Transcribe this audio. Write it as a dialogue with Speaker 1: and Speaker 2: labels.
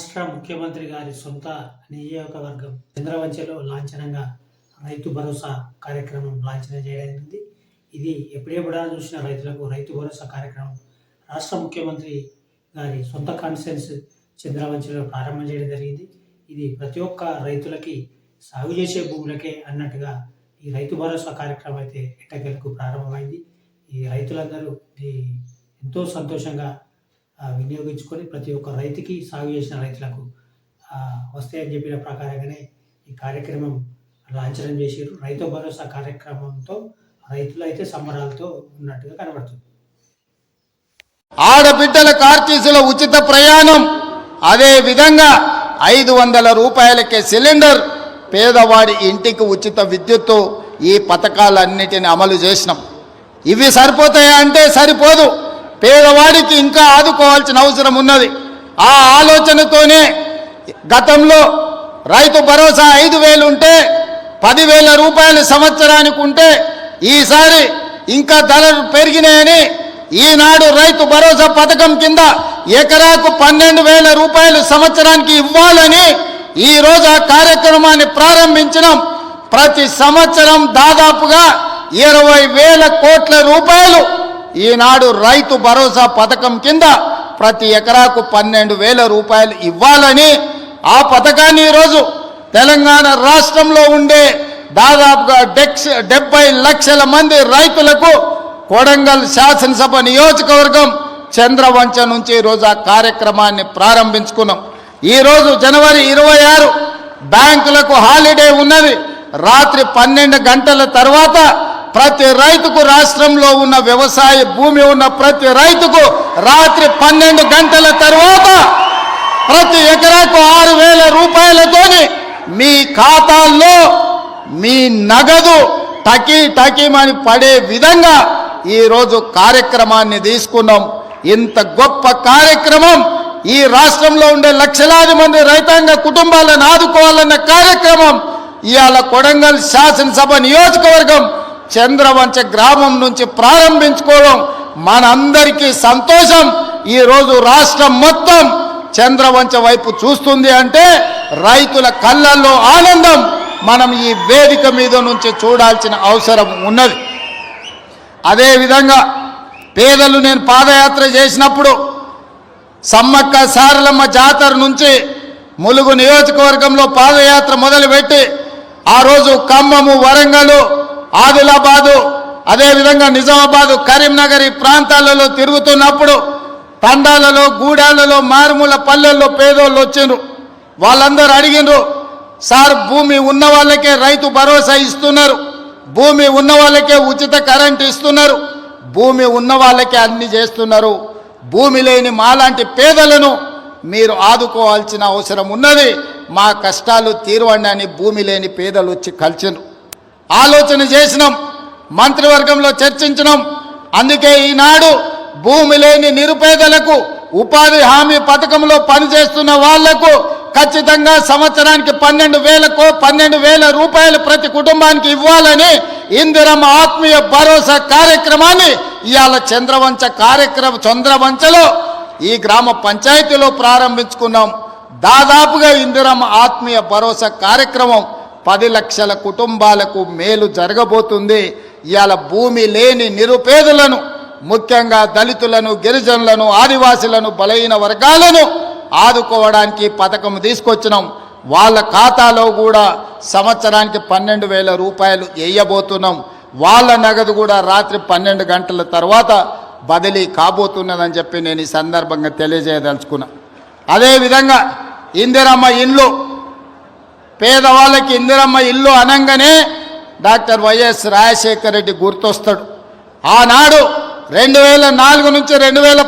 Speaker 1: రాష్ట్ర ముఖ్యమంత్రి గారి సొంత నియోజకవర్గం చంద్రవంచలో లాంఛనంగా రైతు భరోసా కార్యక్రమం లాంఛనం చేయడానికి ఇది ఎప్పుడెప్పుడా చూసిన రైతులకు రైతు భరోసా కార్యక్రమం రాష్ట్ర ముఖ్యమంత్రి గారి సొంత కాన్ఫరెన్స్ చంద్రవంచలో ప్రారంభం చేయడం జరిగింది. ఇది ప్రతి ఒక్క రైతులకి సాగు చేసే భూములకే అన్నట్టుగా ఈ రైతు భరోసా కార్యక్రమం అయితే ఎట్టకేలకు ప్రారంభమైంది. ఈ రైతులందరూ ఎంతో సంతోషంగా వినియోగించుకొని ప్రతి ఒక్క రైతుకి సాగు చేసిన రైతులకు వస్తాయని చెప్పిన ప్రకారంగానే ఈ కార్యక్రమం లాంఛనం చేసారు రైతు భరోసా కార్యక్రమంతో రైతులు అయితే సంబరాలతో ఉన్నట్టుగా కనబడుతుంది.
Speaker 2: ఆడబిడ్డల కార్తీసుల ఉచిత ప్రయాణం అదే విధంగా ఐదు వందల రూపాయలకే సిలిండర్ పేదవాడి ఇంటికి ఉచిత విద్యుత్తు ఈ పథకాలన్నిటిని అమలు చేసినాం. ఇవి సరిపోతాయా అంటే సరిపోదు. పేదవాడికి ఇంకా ఆదుకోవాల్సిన అవసరం ఉన్నది. ఆ ఆలోచనతోనే గతంలో రైతు భరోసా ఐదు వేలు ఉంటే పదివేల రూపాయలు సంవత్సరానికి ఉంటే ఈసారి ఇంకా ధరలు పెరిగినాయని ఈనాడు రైతు భరోసా పథకం కింద ఎకరాకు పన్నెండు వేల రూపాయలు సంవత్సరానికి ఇవ్వాలని ఈరోజు ఆ కార్యక్రమాన్ని ప్రారంభించడం ప్రతి సంవత్సరం దాదాపుగా ఇరవై వేల కోట్ల రూపాయలు ఈనాడు రైతు భరోసా పథకం కింద ప్రతి ఎకరాకు పన్నెండు వేల రూపాయలు ఇవ్వాలని ఆ పథకాన్ని ఈరోజు తెలంగాణ రాష్ట్రంలో ఉండే దాదాపుగా డెక్స్ డెబ్బై లక్షల మంది రైతులకు కొడంగల్ శాసనసభ నియోజకవర్గం చంద్రవంచ నుంచి ఈరోజు ఆ కార్యక్రమాన్ని ప్రారంభించుకున్నాం. ఈరోజు జనవరి ఇరవై ఆరు బ్యాంకులకు హాలిడే ఉన్నది. రాత్రి పన్నెండు గంటల తర్వాత ప్రతి రైతుకు రాష్ట్రంలో ఉన్న వ్యవసాయ భూమి ఉన్న ప్రతి రైతుకు రాత్రి పన్నెండు గంటల తర్వాత ప్రతి ఎకరాకు ఆరు వేల రూపాయలతోని మీ ఖాతాల్లో మీ నగదు టకీ టకీమని పడే విధంగా ఈరోజు కార్యక్రమాన్ని తీసుకున్నాం. ఇంత గొప్ప కార్యక్రమం ఈ రాష్ట్రంలో ఉండే లక్షలాది మంది రైతాంగ కుటుంబాలను ఆదుకోవాలన్న కార్యక్రమం ఇవాళ కొడంగల్ శాసనసభ నియోజకవర్గం చంద్రవంచ గ్రామం నుంచి ప్రారంభించుకోవడం మనందరికీ సంతోషం. ఈరోజు రాష్ట్రం మొత్తం చంద్రవంచ వైపు చూస్తుంది అంటే రైతుల కళ్ళల్లో ఆనందం. మనం ఈ వేదిక మీద నుంచి చూడాల్సిన అవసరం ఉన్నది. అదేవిధంగా పేదలు నేను పాదయాత్ర చేసినప్పుడు సమ్మక్క సారలమ్మ జాతర నుంచి ములుగు నియోజకవర్గంలో పాదయాత్ర మొదలుపెట్టి ఆ రోజు ఖమ్మము వరంగలు ఆదిలాబాదు అదేవిధంగా నిజామాబాదు కరీంనగర్ ఈ ప్రాంతాలలో తిరుగుతున్నప్పుడు తండాలలో గూడాలలో మారుమూల పల్లెల్లో పేదోళ్ళు వచ్చిండ్రు. వాళ్ళందరూ అడిగిండ్రు సార్ భూమి ఉన్న వాళ్ళకే రైతు భరోసా ఇస్తున్నారు. భూమి ఉన్న వాళ్ళకే ఉచిత కరెంట్ ఇస్తున్నారు. భూమి ఉన్న వాళ్ళకే అన్ని చేస్తున్నారు. భూమి లేని మాలాంటి పేదలను మీరు ఆదుకోవాల్సిన అవసరం ఉన్నది. మా కష్టాలు తీరవండి అని భూమి లేని పేదలు వచ్చి కలిసిండ్రు. ఆలోచన చేసినాం మంత్రివర్గంలో చర్చించినాం. అందుకే ఈనాడు భూమి లేని నిరుపేదలకు ఉపాధి హామీ పథకంలో పనిచేస్తున్న వాళ్ళకు ఖచ్చితంగా సంవత్సరానికి పన్నెండు వేలకు పన్నెండు వేల రూపాయలు ప్రతి కుటుంబానికి ఇవ్వాలని ఇందిరమ్మ ఆత్మీయ భరోసా కార్యక్రమాన్ని ఇవాళ చంద్రవంచ కార్యక్రమం చంద్రవంచలో ఈ గ్రామ పంచాయతీలో ప్రారంభించుకున్నాం. దాదాపుగా ఇందిరమ్మ ఆత్మీయ భరోసా కార్యక్రమం పది లక్షల కుటుంబాలకు మేలు జరగబోతుంది. ఇవాళ భూమి లేని నిరుపేదలను ముఖ్యంగా దళితులను గిరిజనులను ఆదివాసులను బలహీన వర్గాలను ఆదుకోవడానికి పథకం తీసుకొచ్చినాం. వాళ్ళ ఖాతాలో కూడా సంవత్సరానికి పన్నెండు వేల రూపాయలు వేయబోతున్నాం వాళ్ళ నగదు కూడా రాత్రి పన్నెండు గంటల తర్వాత బదిలీ కాబోతున్నదని చెప్పి నేను ఈ సందర్భంగా తెలియజేయదలుచుకున్నా. అదేవిధంగా ఇందిరమ్మ ఇండ్లు పేదవాళ్ళకి ఇందిరమ్మ ఇల్లు అనంగానే డాక్టర్ వైఎస్ రాజశేఖర రెడ్డి గుర్తొస్తాడు. ఆనాడు రెండు వేల నాలుగు నుంచి రెండు వేల